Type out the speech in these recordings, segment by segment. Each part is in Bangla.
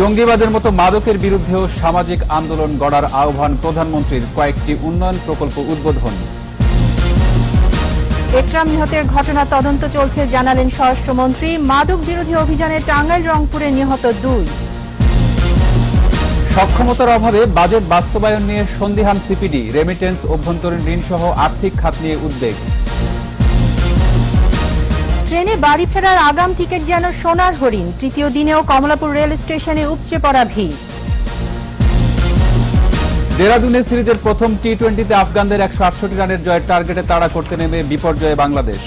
জঙ্গিবাদের মতো মাদকের বিরুদ্ধেও সামাজিক আন্দোলন গড়ার আহ্বান প্রধানমন্ত্রীর কয়েকটি উন্নয়ন প্রকল্প উদ্বোধন। একরাম নিহতের ঘটনা তদন্ত চলছে জানালেন স্বরাষ্ট্রমন্ত্রী। মাদক বিরোধী অভিযানে টাঙ্গাইল রংপুরে নিহত দুই। সক্ষমতার অভাবে বাজেট বাস্তবায়ন নিয়ে সন্দিহান সিপিডি রেমিটেন্স অভ্যন্তরীণ ঋণ সহ আর্থিক খাত নিয়ে উদ্বেগ। ট্রেনে বাড়ি ফেরার আগাম টিকিট যেন সোনার হরিণ, তৃতীয় দিনেও কমলাপুর রেল স্টেশনে উপচে পড়া ভিড়। দেরাদুনে সিরিজের প্রথম টি টোয়েন্টিতে আফগানদের একশো আটষট্টি রানের জয়ের টার্গেটে তাড়া করতে নেমে বিপর্যয়ে বাংলাদেশ।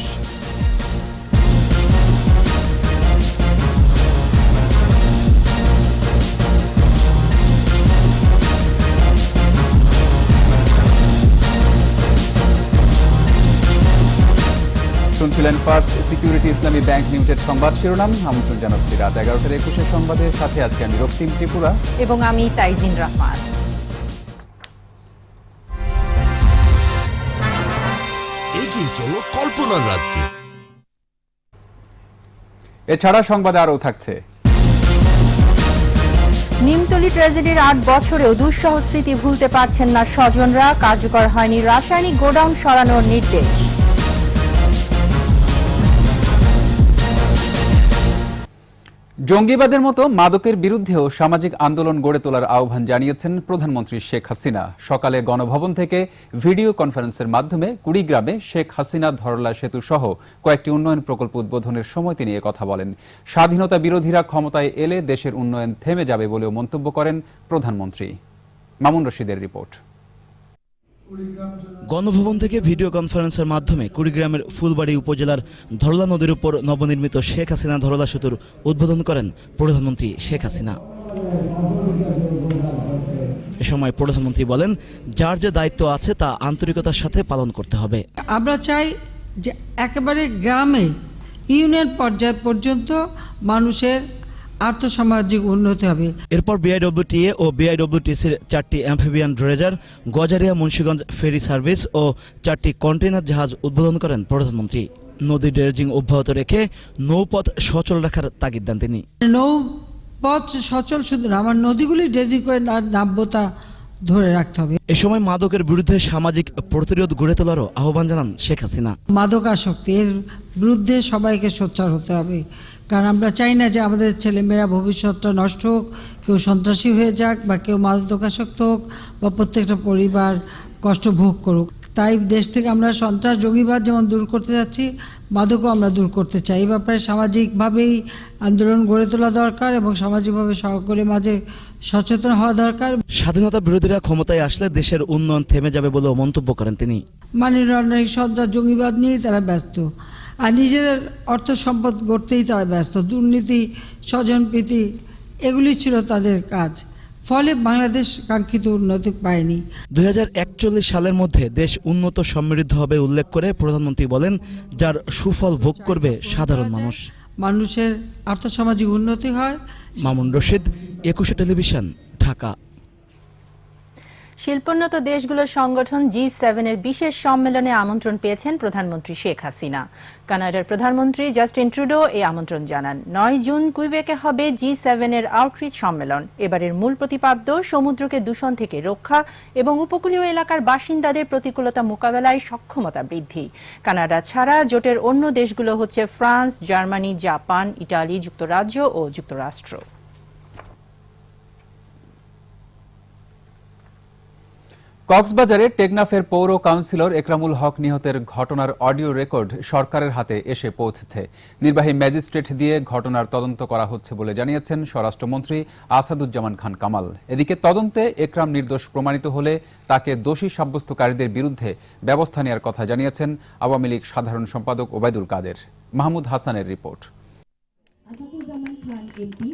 শুনছিলেন First Security Islami Bank Limited সংবাদ শিরোনাম। আমন্ত্রণ জানাচ্ছি রাত এগারোটার একুশের সংবাদের সাথে আজকে আমি রক্তিম ত্রিপুরা। এবং আমি তাইজিন রহমান। এগিয়ে চলো কল্পনার রাজ্যে। এছাড়া সংবাদে আরও থাকছে। নিমতলি ট্র্যাজেডির আট বছরেও দুঃসহ স্মৃতি ভুলতে পারছেন না স্বজনরা কার্যকর হয়নি রাসায়নিক গোডাউন সরানোর নির্দেশ। জঙ্গিবাদের মতো মাদকের বিরুদ্ধেও সামাজিক আন্দোলন গড়ে তোলার আহ্বান জানিয়েছেন প্রধানমন্ত্রী শেখ হাসিনা। সকালে গণভবন থেকে ভিডিও কনফারেন্সের মাধ্যমে কুড়িগ্রামে শেখ হাসিনা ধরলা সেতু সহ কয়েকটি উন্নয়ন প্রকল্প উদ্বোধনের সময় তিনি কথা বলেন। স্বাধীনতা বিরোধীরা ক্ষমতায় এলে দেশের উন্নয়ন থেমে যাবে বলেও মন্তব্য করেন প্রধানমন্ত্রী। মামুন রশিদের রিপোর্ট। গণভবন থেকে ভিডিও কনফারেন্সের মাধ্যমে কুড়িগ্রামের ফুলবাড়ি উপজেলার ধরলা নদীর উপর নবনির্মিত শেখ হাসিনা ধরলা সেতুর উদ্বোধন করেন প্রধানমন্ত্রী শেখ হাসিনা। এ সময় প্রধানমন্ত্রী বলেন, যার যে দায়িত্ব আছে তা আন্তরিকতার সাথে পালন করতে হবে। আমরা চাই যে একেবারে গ্রামে ইউনিয়ন পর্যায় পর্যন্ত মানুষের আর্থসামাজিক উন্নতি হবে। এরপর বিআইডব্লিউটিএ ও বিআইডব্লিউটিসির চারটি amphibian dredger Gazaria Munshiganj ferry service ও চারটি কন্টেইনার জাহাজ উদ্বোধন করেন প্রধানমন্ত্রী। নদী ড্রেজিং অব্যাহত রেখে নৌপথ সচল রাখার তাগিদ দেন তিনি। নৌপথ সচল শুধু আমার নদীগুলি ড্রেজিং করে নাব্যতা ধরে রাখতে হবে। এ সময় মাদকের বিরুদ্ধে সামাজিক প্রতিরোধ গড়ে তোলারও আহ্বান জানান শেখ হাসিনা। মাদকাসক্তি এর বিরুদ্ধে সবাইকে সোচ্চার হতে হবে। কারণ আমরা চাই না যে আমাদের ছেলেমেয়েরা ভবিষ্যৎটা নষ্ট হোক কেউ সন্ত্রাসী হয়ে যাক বা কেউ মাদকাসক্ত হোক বা প্রত্যেকটা পরিবার কষ্ট ভোগ করুক। তাই দেশ থেকে আমরা সন্ত্রাস জঙ্গিবাদ যেমন দূর করতে যাচ্ছি মাদকও আমরা দূর করতে চাই। এই ব্যাপারে সামাজিকভাবেই আন্দোলন গড়ে তোলা দরকার এবং সামাজিকভাবে সকলের মাঝে সচেতন হওয়া দরকার। স্বাধীনতা বিরোধীরা ক্ষমতায় আসলে দেশের উন্নয়ন থেমে যাবে বলেও মন্তব্য করেন তিনি। রান্নার সন্ত্রাস জঙ্গিবাদ নিয়েই তারা ব্যস্ত। আর নিজেদের অর্থ সম্পদ গড়তেই তারা ব্যস্ত। দুর্নীতি স্বজনপ্রীতি এগুলি ছিল তাদের কাজ। ফলে বাংলাদেশ কাঙ্ক্ষিত উন্নতি পায়নি। দুই হাজার একচল্লিশ সালের মধ্যে দেশ উন্নত সমৃদ্ধ হবে উল্লেখ করে প্রধানমন্ত্রী বলেন যার সুফল ভোগ করবে সাধারণ মানুষ। মানুষের আর্থসামাজিক উন্নতি হয়। মামুন রশিদ একুশে টেলিভিশন ঢাকা। শিল্পোন্নত দেশগুলোর সংগঠন জি সেভেনের বিশেষ সম্মেলনে আমন্ত্রণ পেয়েছেন প্রধানমন্ত্রী শেখ হাসিনা। কানাডার প্রধানমন্ত্রী জাস্টিন ট্রুডো এই আমন্ত্রণ জানান। নয় জুন কুইবেকে হবে জি সেভেনের আউটরিচ সম্মেলন। এবারের মূল প্রতিপাদ্য, সমুদ্রকে দূষণ থেকে রক্ষা এবং উপকূলীয় এলাকার বাসিন্দাদের প্রতিকূলতা মোকাবেলায় সক্ষমতা বৃদ্ধি। কানাডা ছাড়া জোটের অন্য দেশগুলো হচ্ছে ফ্রান্স, জার্মানি, জাপান, ইটালি, যুক্তরাজ্য ও যুক্তরাষ্ট্র। কক্সবাজারে টেকনাফের পৌর কাউন্সিলর একরামুল হক নিহতের ঘটনার অডিও রেকর্ড সরকারের হাতে এসে পৌঁছেছে। নির্বাহী ম্যাজিস্ট্রেট দিয়ে ঘটনার তদন্ত করা হচ্ছে বলে জানিয়েছেন স্বরাষ্ট্রমন্ত্রী আসাদুজ্জামান খান কামাল। এদিকে তদন্তে একরাম নির্দোষ প্রমাণিত হলে তাকে দোষী সাব্যস্তকারীদের বিরুদ্ধে ব্যবস্থা নেওয়ার কথা জানিয়েছেন আওয়ামী লীগ সাধারণ সম্পাদক ওবায়দুল কাদের। মাহমুদ হাসানের রিপোর্ট।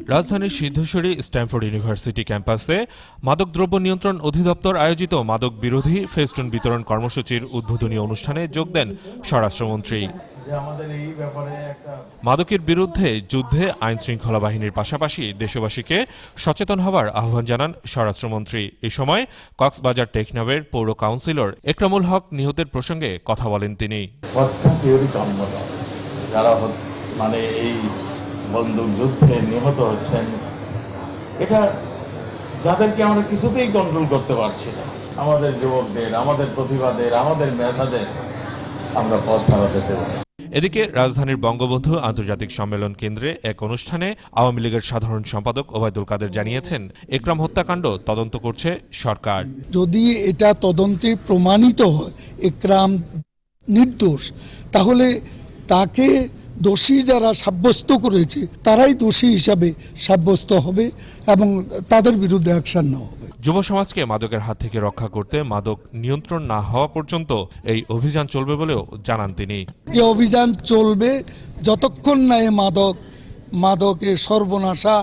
রাজধানীর সিদ্ধেশ্বরী স্ট্যামফোর্ড ইউনিভার্সিটি ক্যাম্পাসে মাদকদ্রব্য নিয়ন্ত্রণ অধিদপ্তর আয়োজিত মাদক বিরোধী ফেস্টুন বিতরণ কর্মসূচির উদ্বোধনী অনুষ্ঠানে যোগ দেন স্বরাষ্ট্রমন্ত্রী। মাদকের বিরুদ্ধে যুদ্ধে আইন শৃঙ্খলা বাহিনীর পাশাপাশি দেশবাসীকে সচেতন হবার আহ্বান জানান স্বরাষ্ট্রমন্ত্রী। এ সময় কক্সবাজার টেকনাবের পৌর কাউন্সিলর একরামুল হক নিহতের প্রসঙ্গে কথা বলেন তিনি। যারা মানে এই বন্দুক যুদ্ধে নিহত হচ্ছেন এটা যাদেরকে আমরা কিছুতেই কন্ট্রোল করতে পারছি না। আমাদের যুবকদের আমাদের প্রতিভাদের আমাদের মেধাদের আমরা পথ হারাতে দেব এদিকে রাজধানীর বঙ্গবন্ধু আন্তর্জাতিক সম্মেলন কেন্দ্রে এক অনুষ্ঠানে আওয়ামী লীগের সাধারণ সম্পাদক ওবায়দুল কাদের জানিয়েছেন একরাম হত্যাকাণ্ড তদন্ত করছে সরকার। যদি এটা তদন্তে প্রমাণিত হয় একরাম নির্দোষ তাহলে তাকে দোষী যারা সাব্যস্ত করেছে তারাই দোষী হিসাবে সাব্যস্ত হবে এবং তাদের বিরুদ্ধে অ্যাকশন নেওয়া হবে। যুব সমাজকে মাদকের হাত থেকে রক্ষা করতে মাদক নিয়ন্ত্রণ না হওয়া পর্যন্ত এই অভিযান চলবে বলেও জানান তিনি। এই অভিযান চলবে যতক্ষণ না এ মাদক মাদকের সর্বনাশা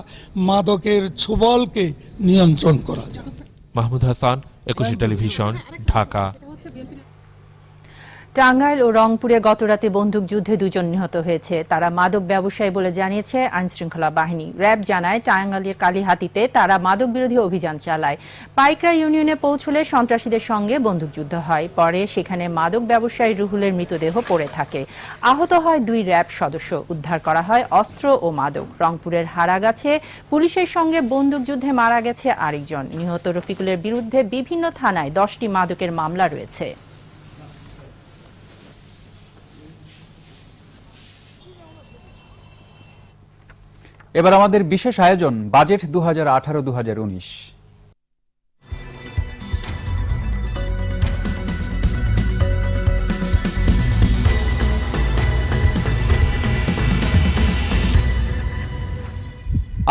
মাদকের ছোবলকে নিয়ন্ত্রণ করা যাবে। মাহমুদ হাসান একুশে টেলিভিশন ঢাকা। টাঙ্গাইল ও রংপুরে গতরাতে বন্দুকযুদ্ধে দুজন নিহত হয়েছে। তারা মাদক ব্যবসায়ী বলে জানিয়েছে আইনশৃঙ্খলা বাহিনী। র্যাব জানায়, টাঙ্গাইলের কালীহাতিতে তারা মাদক বিরোধী অভিযান চালায়। পাইকরা ইউনিয়নে পৌঁছলে সন্ত্রাসীদের সঙ্গে বন্দুকযুদ্ধ হয়। পরে সেখানে মাদক ব্যবসায়ী রুহুলের মৃতদেহ পড়ে থাকে। আহত হয় দুই র্যাব সদস্য। উদ্ধার করা হয় অস্ত্র ও মাদক। রংপুরের হারাগাছে পুলিশের সঙ্গে বন্দুকযুদ্ধে মারা গেছে আরেকজন। নিহত রফিকুলের বিরুদ্ধে বিভিন্ন থানায় দশটি মাদকের মামলা রয়েছে। এবার আমাদের বিশেষ আয়োজন বাজেট দু হাজার আঠারো দু হাজার উনিশ।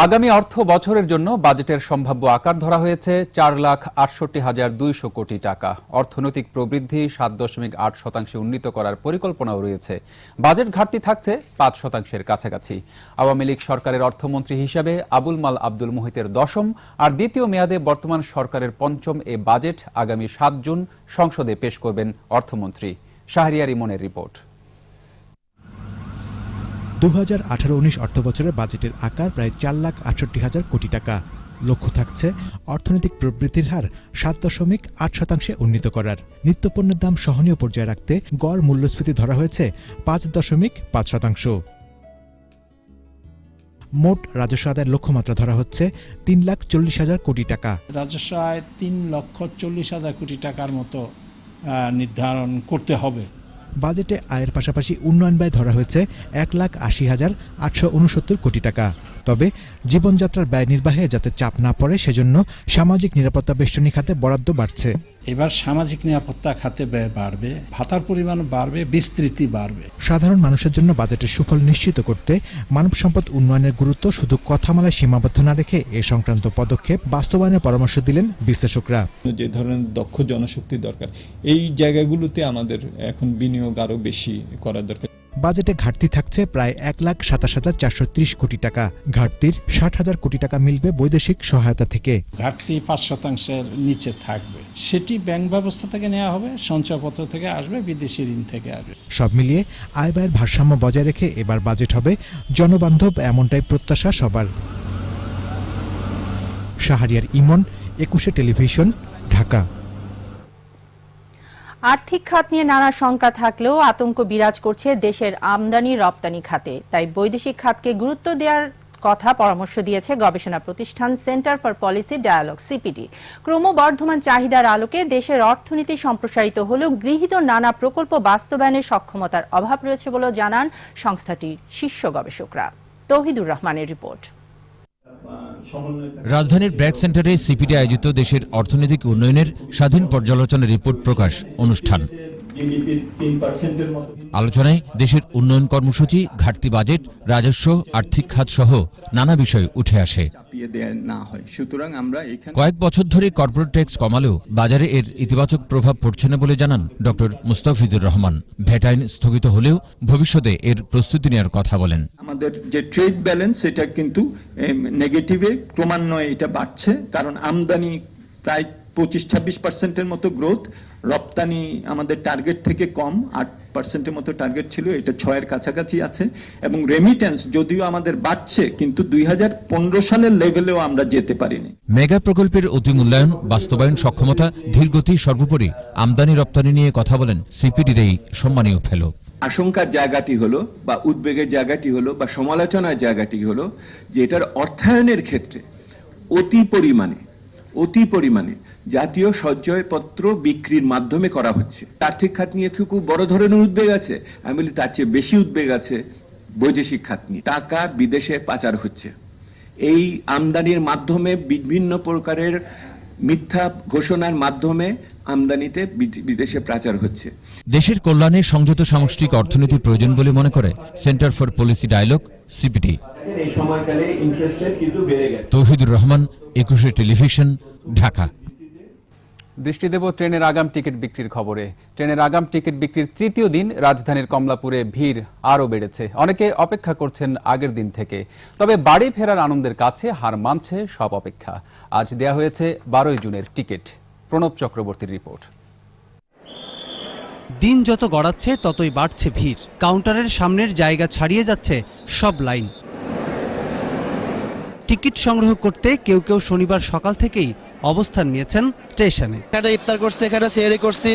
আগামী অর্থ বছরের জন্য বাজেটের সম্ভাব্য আকার ধরা হয়েছে চার লাখ আটষট্টি হাজার দুইশো কোটি টাকা। অর্থনৈতিক প্রবৃদ্ধি সাত দশমিক আট শতাংশে উন্নীত করার পরিকল্পনাও রয়েছে। বাজেট ঘাটতি থাকছে পাঁচ শতাংশের কাছাকাছি। আওয়ামী লীগ সরকারের অর্থমন্ত্রী হিসাবে আবুল মাল আব্দুল মুহিতের দশম আর দ্বিতীয় মেয়াদে বর্তমান সরকারের পঞ্চম এ বাজেট আগামী সাত জুন সংসদে পেশ করবেন অর্থমন্ত্রী। শাহরিয়ার ইমনের রিপোর্ট। দু হাজার আঠারো উনিশ অর্থবছরে বাজেটের আকার প্রায় চার লাখ আটষট্টি হাজার কোটি টাকা। লক্ষ্য থাকছে অর্থনৈতিক প্রবৃদ্ধির হার সাত দশমিক আট শতাংশে উন্নীত করার। নিত্যপণ্যের দাম সহনীয় পর্যায়ে রাখতে গড় মূল্যস্ফীতি ধরা হয়েছে পাঁচ দশমিক পাঁচ শতাংশ। মোট রাজস্ব আদায়ের লক্ষ্যমাত্রা ধরা হচ্ছে তিন লাখ চল্লিশ হাজার কোটি টাকা। রাজস্ব আয় তিন লক্ষ চল্লিশ হাজার কোটি টাকার মতো নির্ধারণ করতে হবে। বাজেটে আয়ের পাশাপাশি উন্নয়ন ব্যয় ধরা হয়েছে এক লাখ আশি হাজার আটশো উনসত্তর কোটি টাকা। তবে জীবনযাত্রার ব্যয় নির্বাহে যাতে চাপ না পড়ে সেজন্য সামাজিক নিরাপত্তা বেষ্টনী খাতে বরাদ্দ বাড়ছে। এবার সামাজিক নিরাপত্তা খাতে ব্যয় বাড়বে ভাতার পরিমাণ বাড়বে বিস্তৃতি বাড়বে। সাধারণ মানুষের জন্য বাজেটের সুফল নিশ্চিত করতে মানব সম্পদ উন্নয়নের গুরুত্ব শুধু কথামালায় সীমাবদ্ধ না রেখে এ সংক্রান্ত পদক্ষেপ বাস্তবায়নের পরামর্শ দিলেন বিশ্লেষকরা। যে ধরনের দক্ষ জনশক্তি দরকার এই জায়গাগুলোতে আমাদের এখন বিনিয়োগ আরও বেশি করা দরকার। বাজেটে ঘাটতি থাকছে প্রায় এক লাখ সাতাশ হাজার চারশো ত্রিশ কোটি টাকা। ঘাটতির ষাট হাজার কোটি টাকা মিলবে বৈদেশিক সহায়তা থেকে। ঘাটতি পাঁচ শতাংশের নিচে থাকবে। সেটি ব্যাংক ব্যবস্থা থেকে নেওয়া হবে সঞ্চয়পত্র থেকে আসবে বিদেশি ঋণ থেকে আসবে। সব মিলিয়ে আয় ব্যয়ের ভারসাম্য বজায় রেখে এবার বাজেট হবে জনবান্ধব এমনটাই প্রত্যাশা সবার। শাহরিয়ার ইমন একুশে টেলিভিশন ঢাকা। আর্থিক খাত নিয়ে নানা শঙ্কা থাকলেও আতঙ্ক বিরাজ করছে দেশের আমদানি রপ্তানি খাতে। তাই বৈদেশিক খাতকে গুরুত্ব দেওয়ার কথা পরামর্শ দিয়েছে গবেষণা প্রতিষ্ঠান Centre for Policy Dialogue, CPD. ক্রমবর্ধমান চাহিদার আলোকে দেশের অর্থনীতি সম্প্রসারিত হলেও গৃহীত নানা প্রকল্প বাস্তবায়নের সক্ষমতার অভাব রয়েছে বলেও জানান সংস্থাটির শীর্ষ গবেষকরা। তৌহিদুর রহমানের রিপোর্ট। রাজধানীর ব্র্যাক সেন্টারে সিপিডি আয়োজিত দেশের অর্থনৈতিক উন্নয়নের স্বাধীন পর্যালোচনা রিপোর্ট প্রকাশ অনুষ্ঠান। আলোচনায় দেশের উন্নয়ন কর্মসূচি ঘাটতি বাজেট রাজস্ব আর্থিক খাত সহ নানা বিষয় উঠে আসে। কয়েক বছর ধরে কর্পোরেট ট্যাক্স কমালেও বাজারে এর ইতিবাচক প্রভাব পড়ছে না বলে জানান ডক্টর মুস্তাফিজুর রহমান। ভ্যাট আইন স্থগিত হলেও ভবিষ্যতে এর প্রস্তুতি নেওয়ার কথা বলেন। আমাদের যে ট্রেড ব্যালেন্স এটা কিন্তু নেগেটিভে ক্রমান্বয়ে এটা বাড়ছে। কারণ আমদানি প্রায় পঁচিশ ছাব্বিশ পার্সেন্টের মতো গ্রোথ রপ্তানি আমাদের টার্গেট থেকে কম আট পার্সেন্টের মতো টার্গেট ছিল এটা ছয়ের কাছাকাছি আছে। এবং রেমিটেন্স যদিও আমাদের বাড়ছে কিন্তু দুই হাজার পনেরো সালের লেভেলেও আমরা যেতে পারিনি। মেগা প্রকল্পের অতি মূল্যায়ন বাস্তবায়ন সক্ষমতা ধীরগতি সর্বোপরি আমদানি রপ্তানি নিয়ে কথা বলেন সিপিডির এই সম্মানীয় ফেলো আশঙ্কার জায়গাটি হলো বা উদ্বেগের জায়গাটি হলো বা সমালোচনার জায়গাটি হলো যে এটার অর্থায়নের ক্ষেত্রে অতি পরিমাণে অতি পরিমাণে জাতীয় সঞ্চয়পত্র বিক্রির মাধ্যমে করা হচ্ছে। আর্থিক খাত নিয়ে কি খুব বড় ধরনের উদ্বেগ আছে? আমি বলি তার চেয়ে বেশি উদ্বেগ আছে বৈদেশিক খাত নিয়ে। টাকা বিদেশে পাচার হচ্ছে। এই আমদানির মাধ্যমে বিভিন্ন প্রকারের মিথ্যা ঘোষণার মাধ্যমে আমদানিতে বিদেশে পাচার হচ্ছে। দেশের কল্যাণে সংযত সামষ্টিক অর্থনীতির প্রয়োজন বলে মনে করে Centre for Policy Dialogue CPD. এই সময়কালে ইন্টারেস্ট রেট কিন্তু বেড়ে গেছে। তৌহিদুর রহমান একুশে টেলিভিশন ঢাকা। দৃষ্টি দেব ট্রেনের আগাম টিকিট বিক্রির খবরে। ট্রেনের আগাম টিকিট বিক্রির তৃতীয় দিন রাজধানীর কমলাপুরে ভিড় আরও বেড়েছে। অনেকে অপেক্ষা করছেন আগের দিন থেকে। তবে বাড়ি ফেরার আনন্দের কাছে হার মানছে সব অপেক্ষা। আজ দেয়া হয়েছে বারোই জুনের টিকিট। প্রণব চক্রবর্তীর রিপোর্ট। দিন যত গড়াচ্ছে, ততই বাড়ছে ভিড়। কাউন্টারের সামনের জায়গা ছাড়িয়ে যাচ্ছে সব লাইন। টিকিট সংগ্রহ করতে কেউ কেউ শনিবার সকাল থেকেই অবস্থান নিয়েছেন স্টেশনে। এখানে ইফতার করছি এখানে সেয়ারি করছি।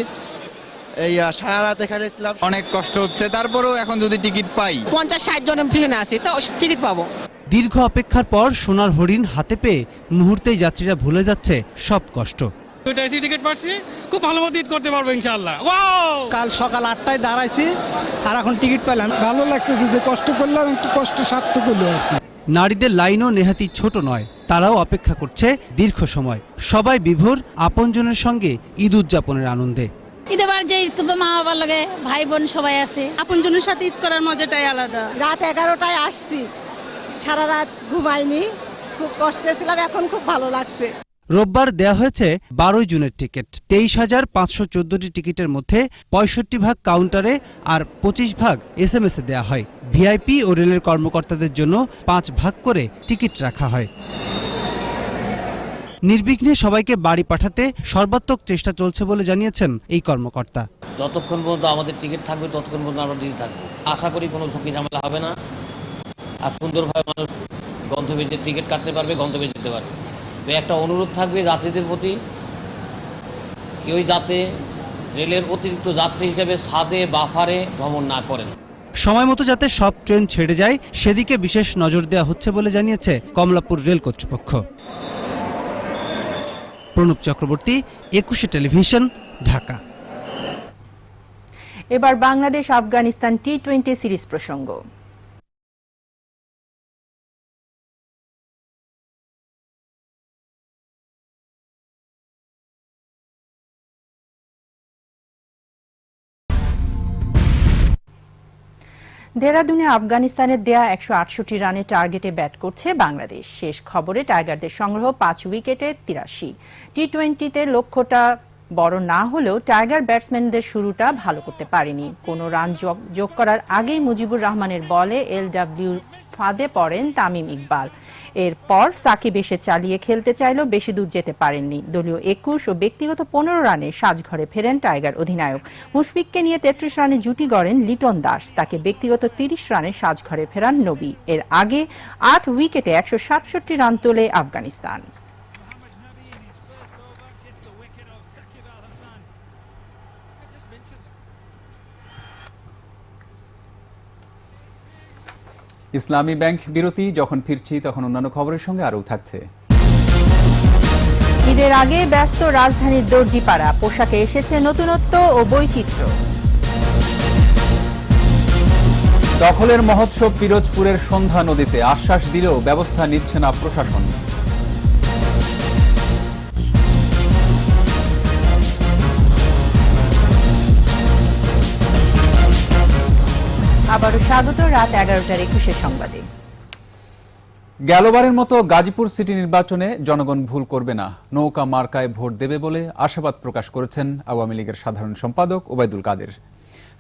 এই সারা রাত এখানে ছিলাম। অনেক কষ্ট হচ্ছে। তারপরেও এখন যদি টিকিট পাই। পঞ্চাশ ষাট জন পিছনে আছি তো টিকিট পাবো। দীর্ঘ অপেক্ষার পর সোনার হরিণ হাতে পেয়ে মুহূর্তেই যাত্রীরা ভুলে যাচ্ছে সব কষ্ট। দুইটা এসি টিকিট পাচ্ছি খুব ভালো মতো ঈদ করতে পারব ইনশাআল্লাহ। কাল সকাল আটটায় দাঁড়াইছি আর এখন টিকিট পেলাম ভালো লাগতেছে যে কষ্ট করলাম একটু কষ্ট সার্থক হলো আর কি। নারীদের লাইনও নেহাতি ছোট নয় তারাও অপেক্ষা করছে দীর্ঘ সময়। সবাই বিভোর আপনজনের সঙ্গে ঈদ উদযাপনের আনন্দে। ঈদ এবার যে ঈদ করব মা বাবার লাগে ভাই বোন সবাই আছে। আপনজনের সাথে ঈদ করার মজাটাই আলাদা। রাত এগারোটায় আসছি সারা রাত ঘুমাইনি খুব কষ্টে ছিলাম এখন খুব ভালো লাগছে। রোববার দেয়া হয়েছে বারোই জুনের টিকিট। তেইশ হাজার পাঁচশো চোদ্দটি টিকিটের মধ্যে পঁয়ষট্টি ভাগ কাউন্টারে আর পঁচিশ ভাগ এস এম এস দেওয়া হয়। ভিআইপি ও রেলের কর্মকর্তাদের জন্য পাঁচ ভাগ করে টিকিট রাখা হয়। নির্বিঘ্নে সবাইকে বাড়ি পাঠাতে সর্বাত্মক চেষ্টা চলছে বলে জানিয়েছেন এই কর্মকর্তা। যতক্ষণ পর্যন্ত আমাদের টিকিট থাকবে, ততক্ষণ পর্যন্ত আমরা দিতে থাকব। আশা করি কোনো ঝুঁকি ঝামেলা হবে না। আর সুন্দরভাবে মানুষ গন্তব্যে টিকিট কাটতে পারবে, গন্তব্যে যেতে পারবে। একটা অনুরোধ থাকবে যাত্রীদের প্রতি কেউই যাতে রেলের অতিরিক্ত যাত্রী হিসেবে সাদে বাফারে ভ্রমণ না করেন। সময় মতো যাতে সব ট্রেন ছেড়ে যায় সেদিকে বিশেষ নজর দেওয়া হচ্ছে বলে জানিয়েছে কমলাপুর রেল কর্তৃপক্ষ। প্রণব চক্রবর্তী একুশে টেলিভিশন ঢাকা। এবার Bangladesh Afghanistan T twenty series প্রসঙ্গ। দেরাদুনে আফগানিস্তানের দেয়া একশো আটষট্টি রানের টার্গেটে ব্যাট করছে বাংলাদেশ। শেষ খবরে টাইগারদের সংগ্রহ পাঁচ উইকেটে তিরাশি। টি টোয়েন্টিতে লক্ষ্যটা বড় না হলেও টাইগার ব্যাটসম্যানদের শুরুটা ভালো করতে পারেনি। কোনো রান যোগ- যোগ করার আগেই মুজিবুর রহমানের বলে এলডব্লিউ ফাঁদে পড়েন তামিম ইকবাল। এরপর সাকিব এসে চালিয়ে খেলতে চাইলেও বেশি দূর যেতে পারেননি। দলীয় একুশ ও ব্যক্তিগত পনেরো রানে সাজঘরে ফেরেন টাইগার অধিনায়ক। মুশফিককে নিয়ে তেত্রিশ রানে জুটি গড়েন লিটন দাস। তাকে ব্যক্তিগত তিরিশ রানে সাজঘরে ফেরান নবী। এর আগে আট উইকেটে একশো সাতষট্টি রান তোলে আফগানিস্তান। ইসলামী ব্যাংক বিরতি যখন ফিরছি তখন অন্যান্য খবরের সঙ্গে আরও থাকছে। ঈদের আগে ব্যস্ত রাজধানীর দর্জিপাড়া পোশাকে এসেছে নতুনত্ব ও বৈচিত্র্য। দখলের মহোৎসব পিরোজপুরের সন্ধ্যা নদীতে আশ্বাস দিলেও ব্যবস্থা নিচ্ছে না প্রশাসন। আবারও স্বাগত রাত এগারোটার একুশে সংবাদে। গেলবারের মতো গাজীপুর সিটি নির্বাচনে জনগণ ভুল করবে না। নৌকা মার্কায় ভোট দেবে বলে আশাবাদ প্রকাশ করেছেন আওয়ামী লীগের সাধারণ সম্পাদক ওবায়দুল কাদের।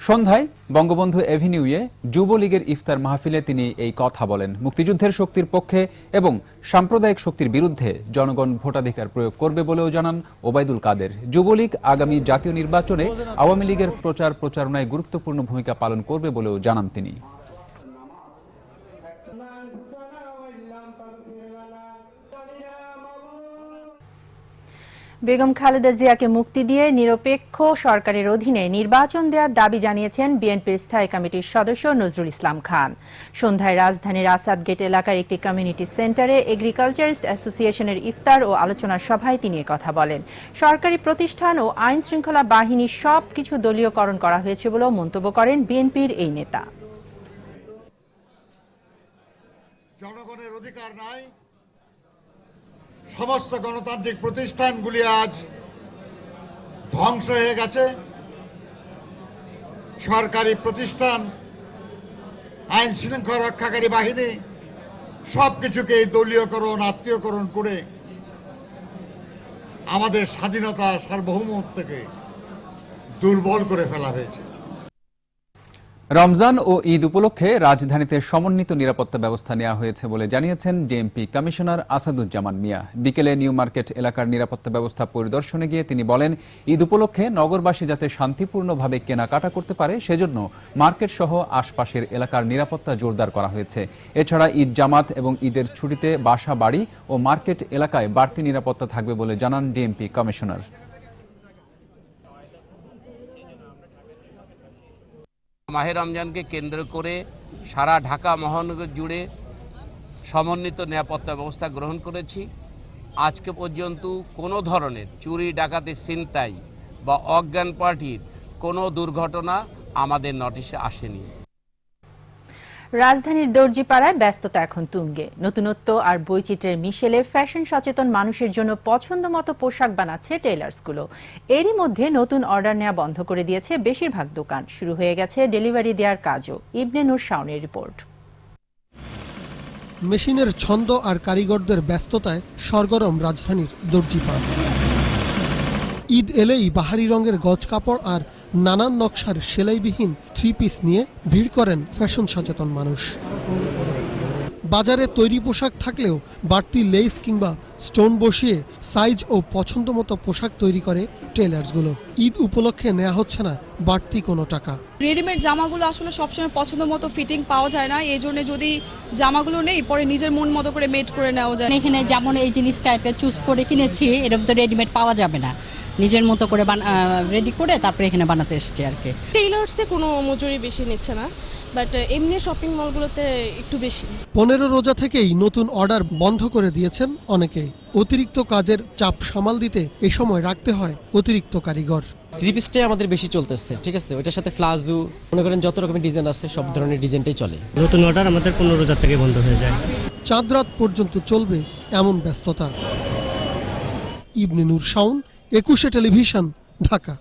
সন্ধ্যায় বঙ্গবন্ধু এভিনিউয়ে যুবলীগের ইফতার মাহফিলে তিনি এই কথা বলেন। মুক্তিযুদ্ধের শক্তির পক্ষে এবং সাম্প্রদায়িক শক্তির বিরুদ্ধে জনগণ ভোটাধিকার প্রয়োগ করবে বলেও জানান ওবায়দুল কাদের। যুবলীগ আগামী জাতীয় নির্বাচনে আওয়ামী লীগের প্রচার প্রচারণায় গুরুত্বপূর্ণ ভূমিকা পালন করবে বলেও জানান তিনি। বেগম খালেদা জিয়াকে মুক্তি দিয়ে নিরপেক্ষ সরকারের অধীনে নির্বাচন দেওয়ার দাবি জানিয়েছেন বিএনপির স্থায়ী কমিটির সদস্য নজরুল ইসলাম খান। সন্ধ্যায় রাজধানীর আসাদ গেট এলাকার একটি কমিউনিটি সেন্টারে এগ্রিকালচারিস্ট অ্যাসোসিয়েশনের ইফতার ও আলোচনা সভায় তিনি কথা বলেন। সরকারি প্রতিষ্ঠান ও আইন শৃঙ্খলা বাহিনী সব কিছু দলীয়করণ করা হয়েছে বলেও মন্তব্য করেন বিএনপির এই নেতা। জনগণের অধিকার নাই সমস্ত গণতান্ত্রিক প্রতিষ্ঠানগুলি আজ ধ্বংস হয়ে গেছে। সরকারি প্রতিষ্ঠান, আইন শৃঙ্খলা রক্ষাকারী বাহিনী সব কিছুকে দলীয়করণ, আত্মীয়করণ করে আমাদের স্বাধীনতা সার্বভৌমত্বকে দুর্বল করে ফেলা হয়েছে। রমজান ও ঈদ উপলক্ষে রাজধানীতে সমন্বিত নিরাপত্তা ব্যবস্থা নেওয়া হয়েছে বলে জানিয়েছেন ডিএমপি কমিশনার আসাদুজ্জামান মিয়া। বিকেলে নিউ মার্কেট এলাকার নিরাপত্তা ব্যবস্থা পরিদর্শনে গিয়ে তিনি বলেন, ঈদ উপলক্ষে নগরবাসী যাতে শান্তিপূর্ণভাবে কেনাকাটা করতে পারে, সেজন্য মার্কেট সহ আশপাশের এলাকার নিরাপত্তা জোরদার করা হয়েছে। এছাড়া ঈদ জামাত এবং ঈদের ছুটিতে বাসা বাড়ি ও মার্কেট এলাকায় বাড়তি নিরাপত্তা থাকবে বলে জানান ডিএমপি কমিশনার। মাহে রমজানকে কেন্দ্র করে সারা ঢাকা মহানগর জুড়ে সমন্বিত নিরাপত্তা ব্যবস্থা গ্রহণ করেছি। আজকে পর্যন্ত কোনো ধরনের চুরি, ডাকাতি, ছিনতাই বা অজ্ঞান পার্টির কোনো দুর্ঘটনা আমাদের নোটিশে আসেনি। রাজধানীর দর্জিপাড়ায় ব্যস্ততা এখন তুঙ্গে। নতুনত্ব আর বৈচিত্র্যের মিশেলে ফ্যাশন সচেতন মানুষের জন্য পছন্দ মতো পোশাক বানাচ্ছে টেইলার্সগুলো এরই মধ্যে নতুন অর্ডার নেওয়া বন্ধ করে দিয়েছে বেশিরভাগ দোকান। শুরু হয়ে গেছে ডেলিভারি দেওয়ার কাজও। ইবনে নূর শাওনের রিপোর্ট। মেশিনের ছন্দ আর কারিগরদের ব্যস্ততায় সরগরম রাজধানীর দর্জিপাড়া। ঈদ এলেই বাহারি রঙের গজ কাপড় আর নানান নকশার সেলাইবিহীন থ্রি পিস নিয়ে ভিড় করেন ফ্যাশন সচেতন মানুষ। বাজারে তৈরি পোশাক থাকলেও বাড়তি লেস কিংবা স্টোন বসিয়ে সাইজ ও পছন্দ মতো পোশাক তৈরি করে টেলার্সগুলো ঈদ উপলক্ষে নেওয়া হচ্ছে না বাড়তি কোনো টাকা। রেডিমেড জামাগুলো আসলে সবসময় পছন্দ মতো ফিটিং পাওয়া যায় না। এই জন্য যদি জামাগুলো নেই পরে নিজের মন মতো করে মেড করে নেওয়া যায়। এখানে যেমন এই জিনিস টাইপের চুজ করে কিনেছি এরকম তো রেডিমেড পাওয়া যাবে না। নিজের মতো করে রেডি করে তারপরে এখানে বানাতে এসেছি আর কি। টেইলার্সে কোনো মজুরি বেশি নিচ্ছে না বাট এমনি শপিং মলগুলোতে একটু বেশি। পনেরো রোজা থেকেই নতুন অর্ডার বন্ধ করে দিয়েছেন অনেকেই। অতিরিক্ত কাজের চাপ সামাল দিতে এ সময় রাখতে হয় অতিরিক্ত কারিগর। থ্রি পিসটাই আমাদের বেশি চলতেছে ঠিক আছে? ওইটার সাথে ফ্লাজু মনে করেন যত রকমের ডিজাইন আছে সব ধরনের ডিজাইনটাই চলে। নতুন অর্ডার আমাদের পনেরো রোজার থেকে বন্ধ হয়ে যায়। চাঁদ রাত পর্যন্ত চলবে এমন ব্যস্ততা। ইবনে নূর শাওন একুশে টেলিভিশন ঢাকা।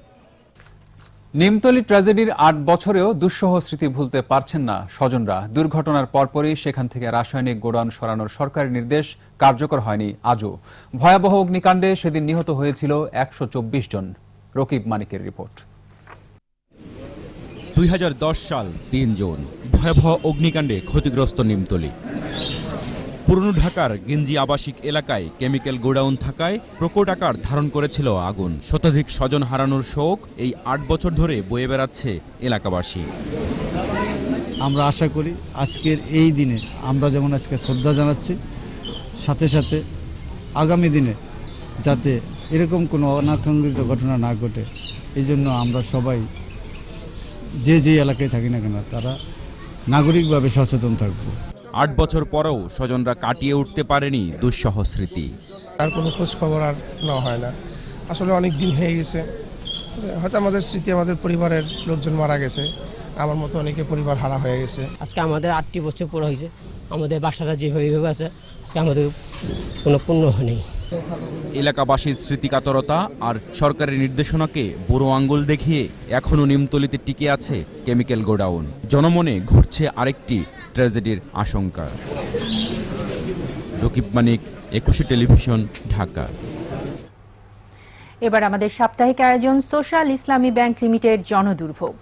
নিমতলি ট্র্যাজেডির আট বছরেও দুঃসহ স্মৃতি ভুলতে পারছেন না স্বজনরা। দুর্ঘটনার পরপরই সেখান থেকে রাসায়নিক গোডাউন সরানোর সরকারি নির্দেশ কার্যকর হয়নি আজও। ভয়াবহ অগ্নিকাণ্ডে সেদিন নিহত হয়েছিল একশো চব্বিশ জন। রকিব মানিকের রিপোর্ট। দুই হাজার দশ সাল তিন জুন। ভয়াবহ অগ্নিকাণ্ডে ক্ষতিগ্রস্ত নিমতলী। পুরনো ঢাকার গেঞ্জি আবাসিক এলাকায় কেমিক্যাল গোডাউন থাকায় প্রকট আকার ধারণ করেছিল আগুন। শতাধিক স্বজন হারানোর শোক এই আট বছর ধরে বয়ে বেড়াচ্ছে এলাকাবাসী। আমরা আশা করি আজকের এই দিনে আমরা যেমন আজকে শ্রদ্ধা জানাচ্ছি, সাথে সাথে আগামী দিনে যাতে এরকম কোনো অনাকাঙ্ক্ষিত ঘটনা না ঘটে, এই জন্য আমরা সবাই যে যে এলাকায় থাকি না কেন, তারা নাগরিকভাবে সচেতন থাকব। আট বছর পরেও স্বজনরা কাটিয়ে উঠতে পারেনি দুঃসহ স্মৃতি। আর কোনো খোঁজ খবর আর না হয় না। আসলে অনেক দিন হয়ে গেছে। হয়তো আমাদের স্মৃতি আমাদের পরিবারের লোকজন মারা গেছে। আমার মতো অনেকে পরিবার হারা হয়ে গেছে। আজকে আমাদের আটটি বছর পুরো হয়েছে। আমাদের বাসাটা যেভাবে আছে আজকে আমাদের কোনো পূর্ণ নেই। এলাকাবাসীর স্মৃতিকাতরতা আর সরকারের নির্দেশনাকে বুড়ো আঙ্গুল দেখিয়ে এখনও নিমতলিতে টিকে আছে কেমিক্যাল গোডাউন। জনমনে ঘুরছে আরেকটি ট্র্যাজেডির আশঙ্কা। রকিব মানিক, একুশে টেলিভিশন, ঢাকা। এবার আমাদের সাপ্তাহিক আয়োজন, সোশ্যাল ইসলামী ব্যাংক লিমিটেড জনদুর্ভোগ।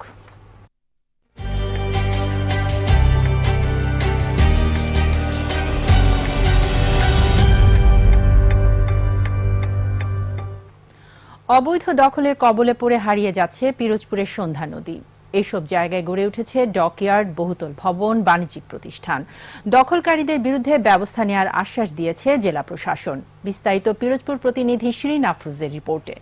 অবৈধ দখলের কবলে পড়ে হারিয়ে যাচ্ছে পিরোজপুরের সন্ধ্যা নদী। এসব জায়গায় গড়ে উঠেছে ডকইয়ার্ড, বহুতল ভবন, বাণিজ্যিক প্রতিষ্ঠান। দখলকারীদের বিরুদ্ধে ব্যবস্থা নেওয়ার আশ্বাস দিয়েছে জেলা প্রশাসন। বিস্তারিত পিরোজপুর প্রতিনিধি শিরিন আফরোজের রিপোর্টে।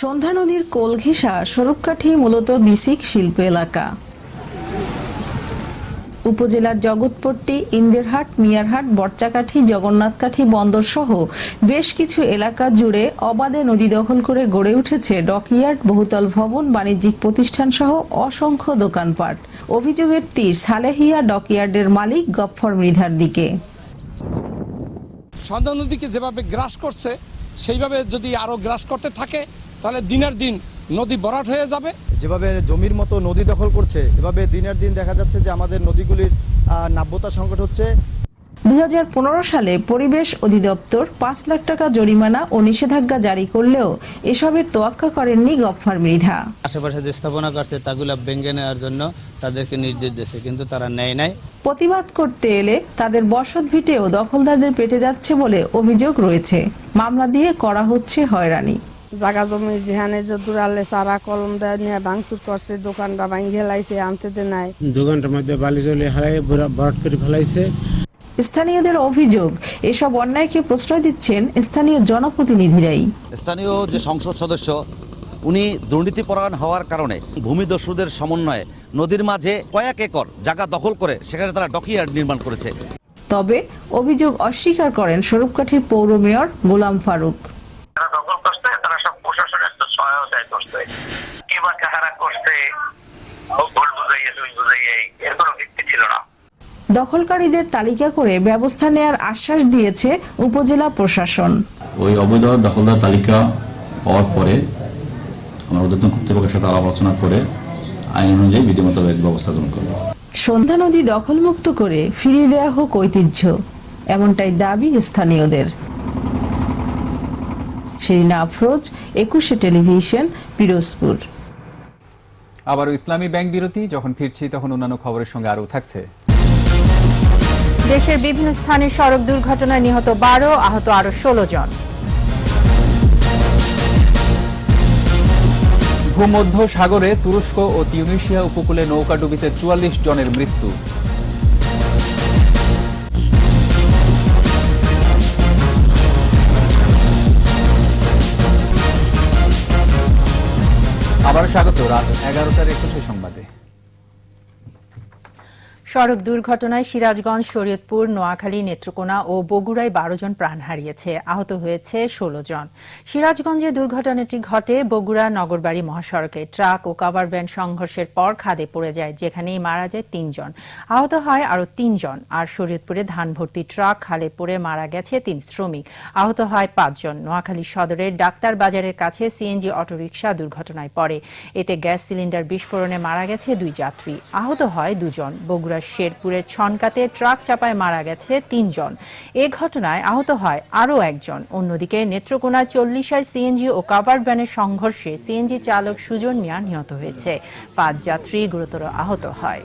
সন্ধ্যা নদীর কোল ঘেঁষা স্বরূপকাঠি, মূলত বিসিক শিল্প এলাকা। উপজেলার জগৎপট্টি, ইন্দেরহাট, মিয়ারহাট বর্চাকাঠি জগন্নাথকাঠি বন্দর সহ বেশ কিছু এলাকা জুড়ে অবাধে নদী দখল করে গড়ে উঠেছে ডকইয়ার্ড, বহুতল ভবন, বাণিজ্যিক প্রতিষ্ঠান সহ অসংখ্য দোকানপাট। অভিযোগের তীর সালেহিয়া ডকইয়ার্ডের মালিক গফর মৃধার দিকে। সন্ধ্যা নদীকে যেভাবে গ্রাস করছে, সেইভাবে যদি আরও গ্রাস করতে থাকে, তাহলে দিনের দিন নদী ভরাট হয়ে যাবে। যেভাবে জমির মতো নদী দখল করছে এভাবে দিনের দিন দেখা যাচ্ছে যে আমাদের নদীগুলির আহ, নাব্যতা সংকট হচ্ছে। দু হাজার পনেরো সালে পরিবেশ অধিদপ্তর পাঁচ লাখ টাকা জরিমানা ও নিষেধাজ্ঞা জারি করলেও এসবের তোয়াক্কা করেননি গফফর মৃধা। আশেপাশে যে স্থাপনা করছে তাগুলা ভেঙে নেওয়ার জন্য তাদেরকে নির্দেশ দিয়েছে কিন্তু তারা নেয় নাই। প্রতিবাদ করতে এলে তাদের বসত ভিটেও দখলদারদের পেটে যাচ্ছে বলে অভিযোগ রয়েছে। মামলা দিয়ে করা হচ্ছে হয়রানি। জাগা জমি যেখানে যে দূরালে সারা কলম দেয় নিয়ে ভাঙচুর করছে দোকানটা ভাঙে লাইছে আনতে দে নাই। দোকানটার মধ্যে বালি জলে হারাই ভরাট করে ফেলাইছে। স্থানীয়দের অভিযোগ এসব অন্যায়কে প্রশ্রয় দিচ্ছেন স্থানীয় জনপ্রতিনিধিরাই। স্থানীয় যে সংসদ সদস্য উনি দুর্নীতিপরায়ণ হওয়ার কারণে ভূমিদস্যুদের সমন্বয়ে নদীর মাঝে কয়েক একর জায়গা দখল করে সেখানে তারা ডকিয়ার্ড নির্মাণ করেছে। তবে অভিযোগ অস্বীকার করেন স্বরূপকাঠির পৌর মেয়র গোলাম ফারুক যারা দখল করছে তারা সব প্রশাসনের তো সহায়তায় করছে কে বা কাহারা ভুল বুঝাইয়ে দুই বুঝাইয়ে এর কোনো ভিত্তি ছিল না। দখলকারীদের তালিকা করে ব্যবস্থা নেয়ার আশ্বাস দিয়েছে উপজেলা প্রশাসন। ওই অবৈধ দখলদার তালিকা পাওয়ার পরে আমরা ঊর্ধ্বতন কর্তৃপক্ষের সাথে আলাপ আলোচনা করে আইন অনুযায়ী বিধি মোতাবেক ব্যবস্থা গ্রহণ করব। সন্ধ্যা নদী দখলমুক্ত করে ফিরিয়ে দেওয়া হোক ঐতিহ্য এমনটাই দাবি স্থানীয়দের। শিরিনা আফরোজ একুশে টেলিভিশন পিরোজপুর। আবারও ইসলামী ব্যাংক বিরতি যখন ফিরছি তখন অন্যান্য খবরের সঙ্গে আরও থাকছে। দেশের বিভিন্ন স্থানে সড়ক দুর্ঘটনায় নিহত বারো আহত আরও ষোলো জন। ভূমধ্য সাগরে তুরস্ক ও তিউনিশিয়া উপকূলে নৌকা ডুবিতে চুয়াল্লিশ জনের মৃত্যু। আবার স্বাগত রাত এগারোটার একুশে সংবাদে। সড়ক দুর্ঘটনায় সিরাজগঞ্জ, শরীয়তপুর, নোয়াখালী, নেত্রকোনা ও বগুড়ায় বারো জন প্রাণ হারিয়েছে। আহত হয়েছে ষোলো জন। সিরাজগঞ্জে দুর্ঘটনাটি ঘটে বগুড়া নগরবাড়ি মহাসড়কে। ট্রাক ও কাভার ভ্যান সংঘর্ষের পর খাদে পড়ে যায়, যেখানেই মারা যায় তিনজন আহত হয় আরও তিনজন আর শরীয়তপুরে ধান ভর্তি ট্রাক খালে পড়ে মারা গেছে তিন শ্রমিক। আহত হয় পাঁচজন নোয়াখালী সদরের ডাক্তার বাজারের কাছে সিএনজি অটোরিকশা দুর্ঘটনায় পড়ে। এতে গ্যাস সিলিন্ডার বিস্ফোরণে মারা গেছে দুই যাত্রী। আহত হয় দুজন। বগুড়ার শেরপুরের ছনকাতে ট্রাক চাপায় মারা গেছে তিনজন। এ ঘটনায় আহত হয় আরও একজন। অন্যদিকে নেত্রকোনা চল্লিশায় সিএনজি ও কাভার ভ্যানের সংঘর্ষে সিএনজি চালক সুজন মিয়া নিহত হয়েছে। পাঁচ যাত্রী গুরুতর আহত হয়।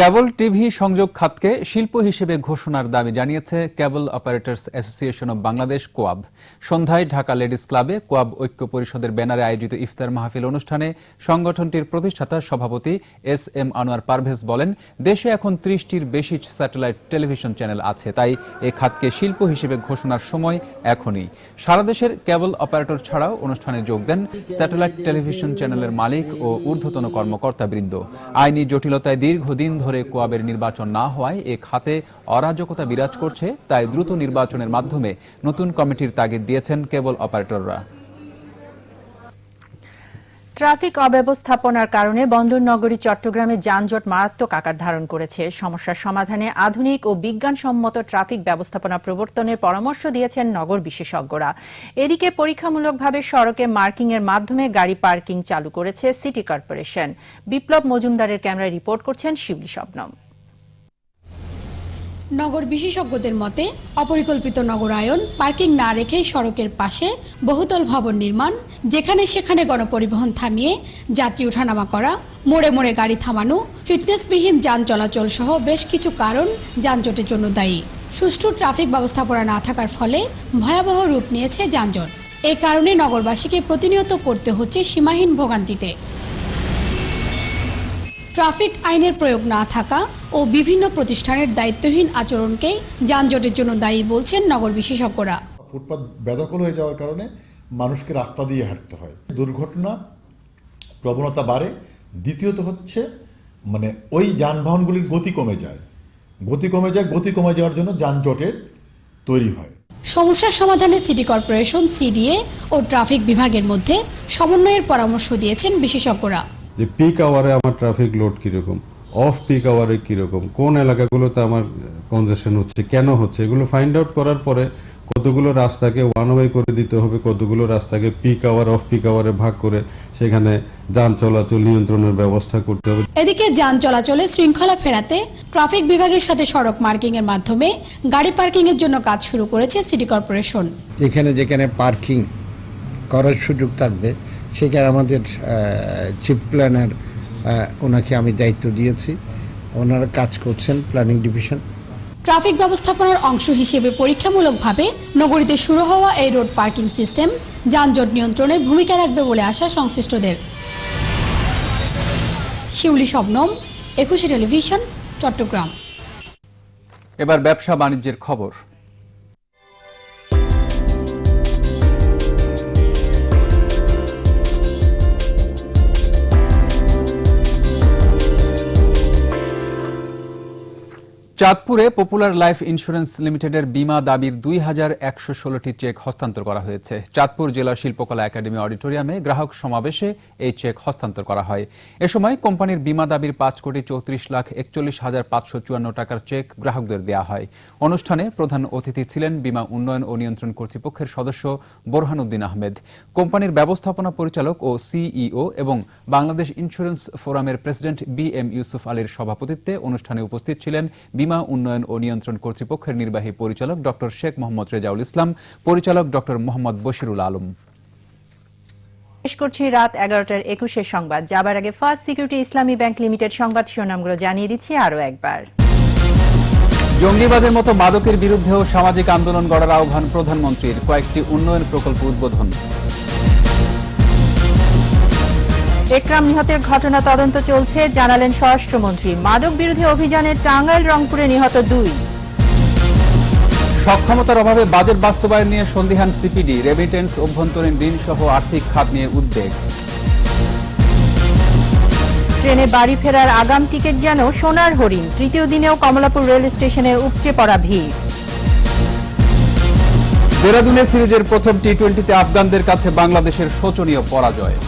কেবল টিভি সংযোগ খাতকে শিল্প হিসেবে ঘোষণার দাবি জানিয়েছে cable operators association of Bangladesh, COAB. সন্ধ্যায় ঢাকা লেডিস ক্লাবে কোয়াব ঐক্য পরিষদের ব্যানারে আয়োজিত ইফতার মাহফিল অনুষ্ঠানে সংগঠনটির প্রতিষ্ঠাতা সভাপতি এস এম আনোয়ার পারভেজ বলেন, দেশে এখন ত্রিশটির বেশি স্যাটেলাইট টেলিভিশন চ্যানেল আছে, তাই এ খাতকে শিল্প হিসেবে ঘোষণার সময় এখনই। সারা দেশের কেবল অপারেটর ছাড়াও অনুষ্ঠানে যোগ দেন স্যাটেলাইট টেলিভিশন চ্যানেলের মালিক ও ঊর্ধ্বতন কর্মকর্তাবৃন্দ। আইনি জটিলতায় দীর্ঘদিন ধরে কোয়াবের নির্বাচন না হওয়ায় এ খাতে অরাজকতা বিরাজ করছে, তাই দ্রুত নির্বাচনের মাধ্যমে নতুন কমিটির তাগিদ দিয়েছেন কেবল অপারেটররা। ট্রাফিক অব্যবস্থাপনার কারণে বন্দর নগরী চট্টগ্রামে যানজট মারাত্মক আকার ধারণ করেছে। সমস্যার সমাধানে আধুনিক ও বিজ্ঞানসম্মত ট্রাফিক ব্যবস্থাপনা প্রবর্তনের পরামর্শ দিয়েছেন নগর বিশেষজ্ঞরা। এদিকে পরীক্ষামূলকভাবে সড়কে মার্কিং এর মাধ্যমে গাড়ি পার্কিং চালু করেছে সিটি কর্পোরেশন। বিপ্লব মজুমদারের ক্যামেরায় রিপোর্ট করছেন শিবলি শবনম। নগর বিশেষজ্ঞদের মতে, অপরিকল্পিত নগরায়ন পার্কিং না রেখে সড়কের পাশে বহুতল ভবন নির্মাণ, যেখানে সেখানে গণপরিবহন থামিয়ে যাত্রী ওঠানামা করা, মোড়ে মোড়ে গাড়ি থামানো, ফিটনেসবিহীন যান চলাচল সহ বেশ কিছু কারণ যানজটের জন্য দায়ী। সুষ্ঠু ট্রাফিক ব্যবস্থাপনা না থাকার ফলে ভয়াবহ রূপ নিয়েছে যানজট। এ কারণে নগরবাসীকে প্রতিনিয়ত পড়তে হচ্ছে সীমাহীন ভোগান্তিতে। ট্রাফিক আইনের প্রয়োগ না থাকা ও বিভিন্ন প্রতিষ্ঠানের দায়িত্বহীন আচরণকেই যানজটের জন্য দায়ী বলছেন নগর বিশেষজ্ঞরা। ফুটপাত বেদখল হয়ে যাওয়ার কারণে মানুষকে রাস্তা দিয়ে হাঁটতে হয়। দুর্ঘটনা প্রবণতা বাড়ে। দ্বিতীয়ত হচ্ছে মানে ওই যানবাহনগুলির গতি কমে যায়। গতি কমে যায় গতি কমে যাওয়ার জন্য যানজটের তৈরি হয়। সমস্যার সমাধানে সিটি কর্পোরেশন সিডিএ ও ট্রাফিক বিভাগের মধ্যে সমন্বয়ের পরামর্শ দিয়েছেন বিশেষজ্ঞরা। যে পিক আওয়ারে আমার ট্রাফিক লোড কীরকম? অফ পিক আওয়ারে কীরকম? কোন এলাকাগুলোতে আমার কনজেশন হচ্ছে? কেন হচ্ছে? এগুলো ফাইন্ড আউট করার পরে কতগুলো রাস্তাকে ওয়ান ওয়ে করে দিতে হবে কতগুলো রাস্তাকে পিক আওয়ার অফ পিক আওয়ারে ভাগ করে সেখানে যান চলাচল নিয়ন্ত্রণের ব্যবস্থা করতে হবে। এদিকে যান চলাচলে শৃঙ্খলা ফেরাতে ট্রাফিক বিভাগের সাথে সড়ক মার্কিং এর মাধ্যমে গাড়ি পার্কিং এর জন্য কাজ শুরু করেছে সিটি কর্পোরেশন যেখানে যেখানে পার্কিং করার সুযোগ থাকবে সেখানে আমাদের চিফ প্ল্যানার ওনাকে আমি দায়িত্ব দিয়েছি। ওনারা কাজ করছেন প্ল্যানিং ডিভিশন ট্রাফিক ব্যবস্থাপনার অংশ হিসেবে পরীক্ষামূলকভাবে নগরীতে শুরু হওয়া এই রোড পার্কিং সিস্টেম যানজট নিয়ন্ত্রণে ভূমিকা রাখবে বলে আশা সংশ্লিষ্টদের। শিউলি শবনম একুশে টেলিভিশন চট্টগ্রাম। এবার ব্যবসা বাণিজ্যের খবর। চাঁদপুরে পপুলার লাইফ ইন্স্যুরেন্স লিমিটেডের বীমা দাবির দুই হাজার একশো ষোলোটি চেক হস্তান্তর করা হয়েছে। চাঁদপুর জেলা শিল্পকলা একাডেমি অডিটোরিয়ামে গ্রাহক সমাবেশে এই চেক হস্তান্তর করা হয়। এ সময় কোম্পানির বীমা দাবির পাঁচ কোটি চৌত্রিশ লাখ একচল্লিশ হাজার পাঁচশো চুয়ান্ন টাকার চেক গ্রাহকদের দেওয়া হয়। অনুষ্ঠানে প্রধান অতিথি ছিলেন বীমা উন্নয়ন ও নিয়ন্ত্রণ কর্তৃপক্ষের সদস্য বোরহানুদ্দিন আহমেদ। কোম্পানির ব্যবস্থাপনা পরিচালক ও সিইও এবং বাংলাদেশ ইন্স্যুরেন্স ফোরামের প্রেসিডেন্ট বি এম ইউসুফ আলীর সভাপতিত্বে অনুষ্ঠানে উপস্থিত ছিলেন বীমা উন্নয়ন ও নিয়ন্ত্রণ কর্তৃপক্ষের নির্বাহী পরিচালক ডক্টর শেখ মোহাম্মদ রেজাউল ইসলাম পরিচালক ডক্টর মোহাম্মদ বশিরুল আলম। শেষ করছি রাত এগারোটার একুশের সংবাদ। যাবার আগে First Security Islami Bank Limited সংবাদ শিরোনামগুলো জানিয়ে দিচ্ছি আরও একবার। জঙ্গিবাদের মতো মাদকের বিরুদ্ধেও সামাজিক আন্দোলন গড়ার আহ্বান প্রধানমন্ত্রীর। কয়েকটি উন্নয়ন প্রকল্প উদ্বোধন। একরাম নিহতের ঘটনা তদন্ত চলছে জানালেন স্বরাষ্ট্রমন্ত্রী। মাদক বিরোধী অভিযানে টাঙ্গাইল রংপুরে নিহত দুই। সক্ষমতার অভাবে বাজেট বাস্তবায়ন নিয়ে সন্দিহান সিপিডি রেমিটেন্স অভ্যন্তরীণ ঋণ সহ আর্থিক খাত নিয়ে উদ্বেগ। ট্রেনে বাড়ি ফেরার আগাম টিকিট যেন সোনার হরিণ তৃতীয় দিনেও কমলাপুর রেল স্টেশনে উপচে পড়া ভিড়। দেরাদুনে সিরিজের প্রথম টি টোয়েন্টিতে আফগানদের কাছে বাংলাদেশের শোচনীয় পরাজয়।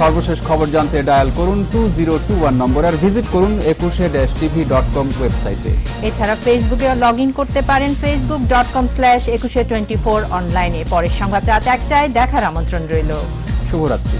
সর্বশেষ খবর জানতে ডায়াল করুন টু জিরো টু ওয়ান নম্বর আর ভিজিট করুন Ekushey dash TV dot com ওয়েবসাইটে। এছাড়া ফেসবুকে লগ ইন করতে পারেন Facebook dot com slash Ekushey twenty four অনলাইনে পরের সংবাদ রাত একটায় দেখার আমন্ত্রণ রইল। শুভরাত্রি।